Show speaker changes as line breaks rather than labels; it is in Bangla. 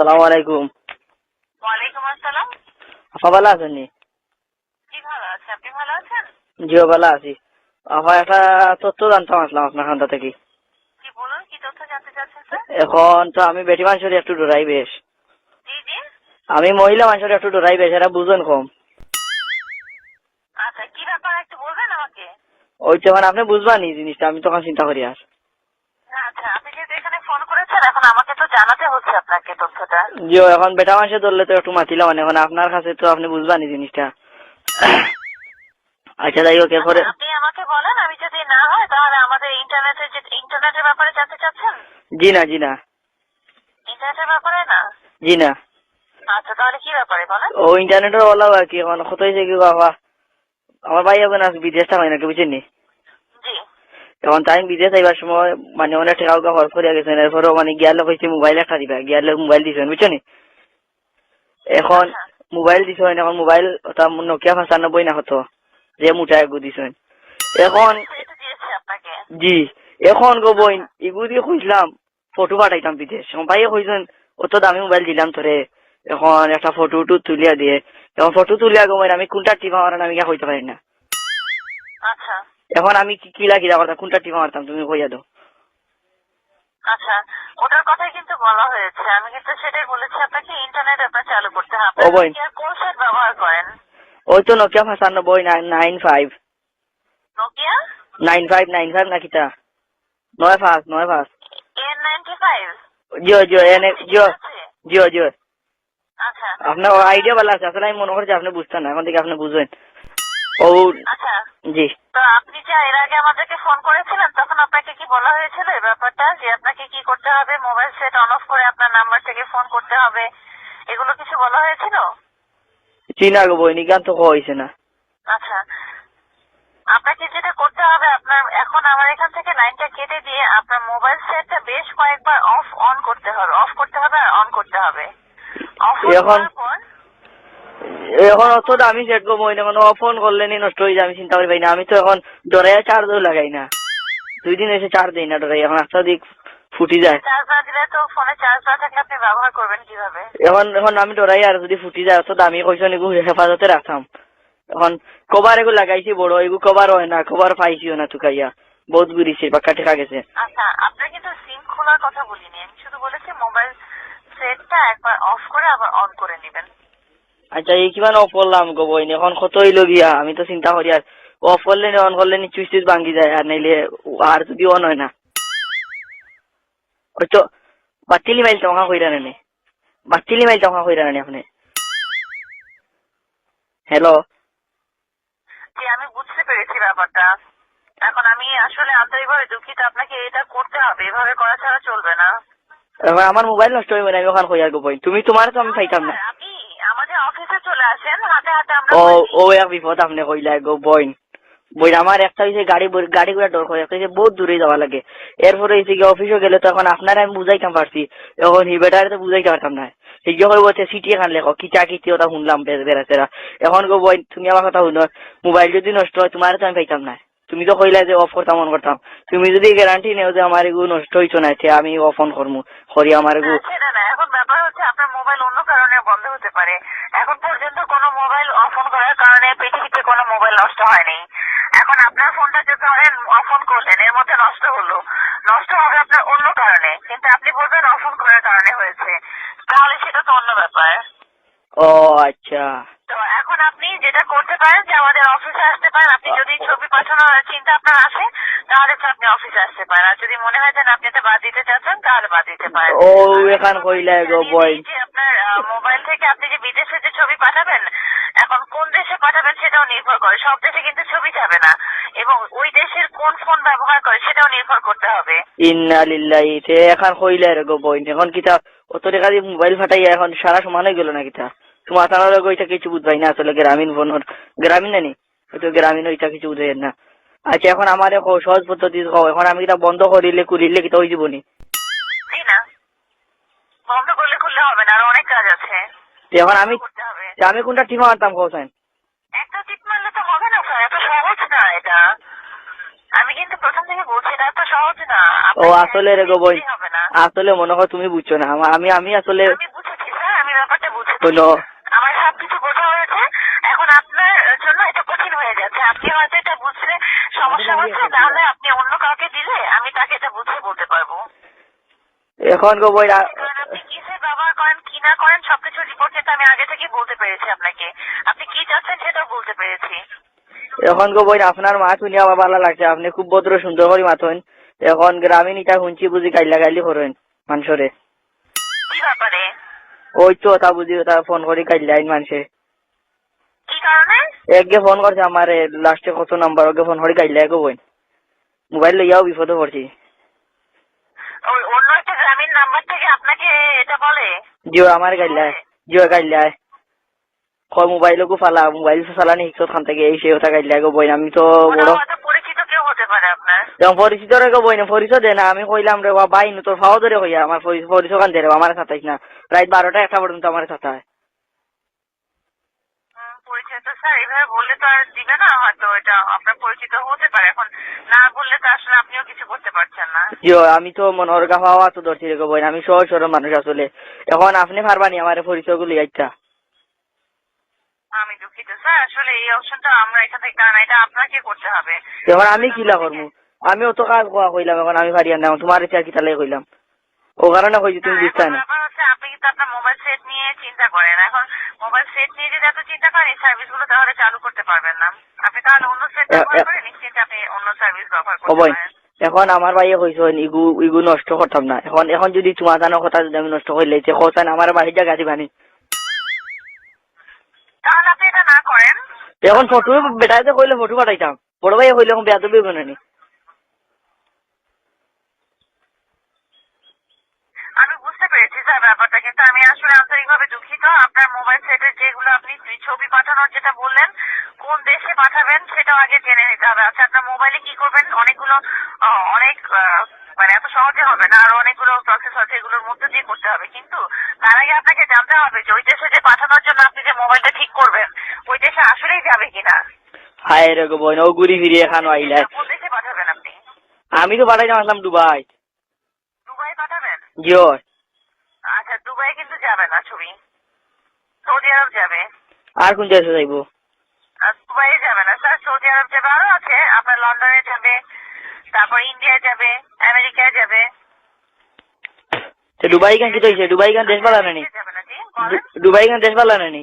সালাম আলাইকুম।
ওয়ালাইকুম আসসালাম।
আপা ভালো আছেন নি?
জি ভালো আছে। আপনি ভালো আছেন?
জিও ভালো আছি। আপা একটা তথ্য জানতাম আসলাম আপনার খান্তা থেকে।
বলুন কি তথ্য জানতে চাচ্ছেন
এখন তো আমি বেটি মানুষের একটু ডরাই বেশ।
জি জি।
আমি মহিলা মানুষের একটু ডরাই বেশ এটা বুঝেন কম।
আচ্ছা কি ব্যাপার একটু বলবেন আমাকে?
ওই তো মানে আপনি বুঝবানি জিনিসটা আমি তখন চিন্তা করি আর
আচ্ছা আপনি যেহেতু এখানে এখন আমাকে তো জানাতে হচ্ছে আপনাকে তথ্যটা।
জিও এখন বেটা মানুষের ধরলে তো একটু মাতিলাম মানে এখন আপনার কাছে তো আপনি বুঝবানি জিনিসটা। আচ্ছা যাই হোক এরপরে
আপনি আমাকে বলেন আমি যদি না হয় তাহলে আমাদের ইন্টারনেটের যে ইন্টারনেটের ব্যাপারে জানতে চাচ্ছেন?
জি না জি না।
ইন্টারনেটের ব্যাপারে না?
জি না।
আচ্ছা তাহলে কি ব্যাপারে বলেন?
ও ইন্টারনেটের ওলাও আর কি এখন কত হয়েছে কি বাবা? আমার ভাই এখন বিদেশ থাকা হয় নাকি বুঝছেন নি
জি
তখন তাই বিদেশ আইবার সময় মানে অনেক টাকা উকা খরচ করিয়া গেছেন এরপরও মানে গিয়ার লোক হয়েছে মোবাইল একটা দিবা গিয়ার লোক মোবাইল দিছেন বুঝছ নি এখন
আচ্ছা।
মোবাইল দিছেন এখন মোবাইল ওটা নোকিয়া পঁচানব্বই না হতো যে মোটা এগু দিছেন। এখন
আপনাকে।
জি এখন গো বইন এগু দিয়ে খুঁজলাম ফটো পাঠাইতাম বিদেশ। এখন ভাইয়ে কইছেন অত দামি মোবাইল দিলাম তোরে। এখন একটা ফটো টু তুলিয়া দিয়ে এখন ফটো তুলিয়া গো আমি কোনটা টিপা মারান আমি কইতে পারি না।
আচ্ছা।
এখন আমি কি কিলা কিলা করতাম কোনটা টিপা মারতাম? তুমি কইয়া দাও।
আচ্ছা ওটার কথাই কিন্তু বলা হয়েছে। আমি কিন্তু সেটাই বলেছি আপনাকে ইন্টারনেট আপনার চালু করতে হবে। কোন সেট ব্যবহার করেন?
ওই তো নোকিয়া পঁচানব্বই nine five
Nokia
nine five nine five না কিতা নয় পাঁচ নয় পাঁচ।
N ninety five
Jio Jio এনে জিও জিও জিও।
আচ্ছা।
আপনার আইডিয়া ভালো আছে আসলে আমি মনে করছি আপনি বুঝতেন না। এখন থেকে আপনি বুঝবেন। ও
আচ্ছা।
জি।
তো আপনি যে এর আগে আমাদেরকে ফোন করেছিলেন তখন আপনাকে কি বলা হয়েছিল এই ব্যাপারটা? যে আপনাকে কি করতে হবে? মোবাইল সেট অন অফ করে আপনার নাম্বার থেকে ফোন করতে হবে। এগুলো কিছু বলা হয়েছিল?
চিনা গো বই নিকান তো হয়েছে না।
আচ্ছা। আপনাকে যেটা করতে হবে আপনার এখন আমার এখান থেকে লাইনটা কেটে দিয়ে আপনার মোবাইল সেটটা বেশ কয়েকবার অফ অন করতে হবে অফ করতে হবে আর অন করতে হবে। অফ
এখন- এখন অত আমি সেট বই এখন ফোন করলে নি নষ্ট হয়ে যায় আমি চিন্তা করি পাই না। আমি তো এখন ডরাইয়া চার্জও লাগাই না। দুই দিন এসে চার্জ দিই না ডরাই এখন একটা দিক ফুটি যায়।
না না
এখন এখন আমি ডরাই আর যদি ফুটি যায় অত দামি কইছো নিগু হেফাজতে রাখতাম এখন কভার এগু লাগাইছি বড় এগু কভার হয় না কভার পাইছিও না তুকাইয়া বহুত ঘুরিছি পাক্কা ঠেকা গেছে।
আচ্ছা আপনার কিন্তু সিম খোলার কথা বলিনি আমি শুধু বলেছি মোবাইল সেটটা একবার অফ করে আবার অন করে নেবেন।
আচ্ছা এই কিমান অফ করলাম গো বইন? এখন কত হইল গিয়া আমি তো চিন্তা করি আর অফ করলে অন করলে নি চুইচ টুইচ ভাঙ্গি যায় আর নাইলে আর যদি অন হয় না। ওই তো বাতিলি মাইল টঙ্কা কইরা নে বাতিলি মাইল টঙ্কা কইরা নে আপনি। হ্যালো
যে আমি বুঝতে পেরেছি ব্যাপারটা। এখন আমি আসলে আন্তরিকভাবে দুঃখিত। আপনাকে এটা করতে হবে। এভাবে করা ছাড়া চলবে না।
আমার মোবাইল নষ্ট হইবে না আমি ওখান কইয়া গো বইন তুমি তোমার তো আমি পাইতাম না।
আপনি চলে আসেন হাতে হাতে আমরা
ও ও এক বিপদ আপনি কইলা গো বইন বইন আমার একটা হইছে গাড়ি গাড়ি করে ডর করে একটা হইছে বহুত দূরে যাওয়া লাগে। এরপরে হইছে কি অফিসে গেলে তো এখন আমি বুঝাইতাম পারছি। এখন হি তো বুঝাইতে পারতাম না। সেই যে কইব সে সিটি খান লেখো কিটা কিটি ওটা শুনলাম এখন গো বইন তুমি আমার কথা শুনো মোবাইল যদি নষ্ট হয় তোমার তো আমি পাইতাম না। তুমি তো কইলা যে অফ করতাম অন করতাম। তুমি যদি গ্যারান্টি নেও যে আমার নষ্ট হইতো না আমি অফ অন করমু। করি আমার
না, সেটা না এখন ব্যাপার হচ্ছে আপনার মোবাইল অন্য কারণে বন্ধ হতে পারে এখন পর্যন্ত কোনো মোবাইল অফ অন করার কারণে পৃথিবীতে কোনো মোবাইল নষ্ট হয়নি। এখন আপনার ফোনটা যে ধরেন অফ অন করলেন এর মধ্যে নষ্ট হলো। নষ্ট হবে আপনার অন্য কারণে। কিন্তু আপনি বলবেন অফ অন করার কারণে হয়েছে। তাহলে সেটা তো অন্য ব্যাপার।
ও আচ্ছা।
তো এখন আপনি যেটা করতে পারেন যে আমাদের অফিসে আসতে পারেন। আপনি যদি ছবি পাঠানোর চিন্তা আপনার আসে তাহলে তো আপনি অফিসে আসতে পারেন। আর যদি মনে হয় যে আপনি এটা বাদ দিতে চাচ্ছেন তাহলে বাদ দিতে পারেন।
ও এখান কইলা গো বইন
যে আপনার মোবাইল থেকে আপনি যে বিদেশে যে ছবি পাঠাবেন, এখন কোন দেশে পাঠাবেন সেটাও নির্ভর করে। সব দেশে কিন্তু ছবি যাবে না। এবং ওই দেশের কোন ফোন ব্যবহার করে সেটাও নির্ভর করতে হবে।
ইন্না লিল্লাহি, তে এখন রে গো বইন। এখন কিতা অত টাকা দিয়ে মোবাইল ফাটাই এখন সারা সমান হয়ে গেল না কিতা? তোমার তানার ওইটা কিছু বুঝবাই না, আসলে গ্রামীণ ফোন গ্রামীণ নানি? হয়তো গ্রামীণ ওইটা কিছু বুঝাই না। আচ্ছা এখন আমার সহজ পদ্ধতি এখন আমি কিতা বন্ধ করিলে কুলিলে কিতা ওই যাবনি
জি না বন্ধ করলে খুললে হবে না আর অনেক কাজ আছে
তে এখন আমি আমি কোনটা টিপা মারতাম কোসাইন
একটা টিপ মারলে তো হবে না স্যার এত সহজ না এটা। আমি কিন্তু প্রথম থেকে বলছি এটা এত সহজ না।
ও আসলে রে গো বই
বুঝতেই হবে না।
আসলে মনে হয় তুমি বুঝছ না। আমা- আমি আমি আসলে
আমি বুঝেছি
কোনো
আমার সবকিছু বোঝা হয়েছে। এখন আপনার জন্য এটা কঠিন হয়ে যাচ্ছে। আপনি হয়তো এটা বুঝলে সমস্যা হচ্ছে তাহলে আপনি অন্য কাউকে দিলে আমি তাকে এটা বুঝিয়ে বলতে পারব।
এখন গো বই আ-
কারণ আপনি কিসের ব্যবহার করেন কি না করেন সবকিছু রিপোর্ট কিন্তু আমি আগে থেকে বলতে পেরেছি আপনাকে। আপনি কি চাচ্ছেন সেটাও বলতে পেরেছি।
এখন গো বই আপনার মাছ শুনি আমার ভালো লাগছে। আপনি খুব ভদ্র সুন্দর করে মাথন। এখন গ্রামীণ ইটা শুনছি বুঝি গাইলা গাইলি করেন মানুষরে।
কি ব্যাপারে?
ওই তো তা বুঝি তা ফোন করে গাইলাইন মানুষে।
কি কারণে?
একগে ফোন করছে আমার লাস্টে কত নাম্বার ওকে ফোন করে গাইলাই গো বই মোবাইল লইয়াও বিপদে পড়ছি।
ওই অন্য একটা গ্রামীণ নাম্বার থেকে আপনাকে এটা বলে?
জিও আমার গাইলাই জিও গাইলাই কয় মোবাইল কো ফালা মোবাইল ফালানি শিখছো খান থেকে এই সেই কথা গাইলাই গো বই আমি তো বড়।
পরিচিত কেউ হতে পারে আপনার
যেমন পরিচিত রে গো বই না পরিচয় না আমি কইলাম রে বা বাই তোর ফাও ধরে হইয়া আমার পরিচয় কান দে রে আমার সাতাইস না। রাত বারোটা একটা পর্যন্ত আমার
স্যার এভাবে বললে তো আর দিবে না হয়তো এটা আপনার পরিচিত হতে পারে এখন না বললে তো আসলে আপনিও কিছু করতে পারছেন না।
জিও আমি তো মনোহর গা পাওয়া তো ধরছি রে গো বই আমি সহজ সরল মানুষ আসলে এখন আপনি পারবানি আমার পরিচয় গুলি আইতা।
আমি স্যার আসলে এই অপশনটা আমরা এখান থেকে কারণ এটা আপনাকে করতে হবে।
এখন আমি কিলা করব? আমি অত কাজ কোয়া কইলাম এখন আমি না তোমার ইচ্ছা কি তালে কইলাম। ও কারণে কইছি তুমি বুঝতে না।
আপনি কিন্তু আপনার মোবাইল সেট নিয়ে চিন্তা করেন। এখন মোবাইল সেট নিয়ে যদি এত চিন্তা করেন এই সার্ভিস তাহলে চালু করতে পারবেন না। আপনি তাহলে অন্য সেট
এ-
ব্যবহার
এ-
করে আপনি অন্য সার্ভিস ব্যবহার করতে পারেন।
এখন আমার ভাইয়ে কইছো ইগু ইগু নষ্ট করতাম না। এখন এখন যদি তোমার জানো কথা যদি আমি নষ্ট করে লেছে কোথায় আমার বাড়ির জায়গা দিবানি এখন ফটো বেটাইতে কইলে ফটো পাঠাইতাম। বড় ভাই কইলে এখন বেয়াদবি বানানি
আমি বুঝতে পেরেছি স্যার ব্যাপারটা। কিন্তু আমি আসলে আন্তরিকভাবে দুঃখিত। আপনার মোবাইল সেটের যেগুলো আপনি ছবি পাঠানোর যেটা বললেন কোন দেশে পাঠাবেন সেটাও আগে জেনে নিতে হবে। আচ্ছা আপনার মোবাইলে কি করবেন? অনেকগুলো অনেক মানে এত সহজে হবে না আর অনেকগুলো প্রসেস আছে এগুলোর মধ্যে দিয়ে করতে হবে। কিন্তু তার আগে আপনাকে জানতে হবে যে ওই দেশে যে পাঠানোর জন্য আপনি যে মোবাইলটা ঠিক করবেন ওই দেশে আসলেই যাবে কিনা?
হায় রে বই ও ঘুরি
কোন দেশে পাঠাবেন আপনি?
আমি তো পাঠাইতাম আসলাম দুবাই।
দুবাই পাঠাবেন?
জিও
আচ্ছা দুবাই কিন্তু যাবে না ছবি। সৌদি আরব যাবে।
আর কোন দেশে যাইবো?
দুবাই যাবে না। স্যার সৌদি আরব যাবে আরও আছে। আপনার লন্ডনে যাবে তারপর ইন্ডিয়া যাবে আমেরিকায় যাবে।
দুবাই গান কি তো দুবাই গান দেশ
ভালো নেই
দুবাই গান দেশ ভালো নানি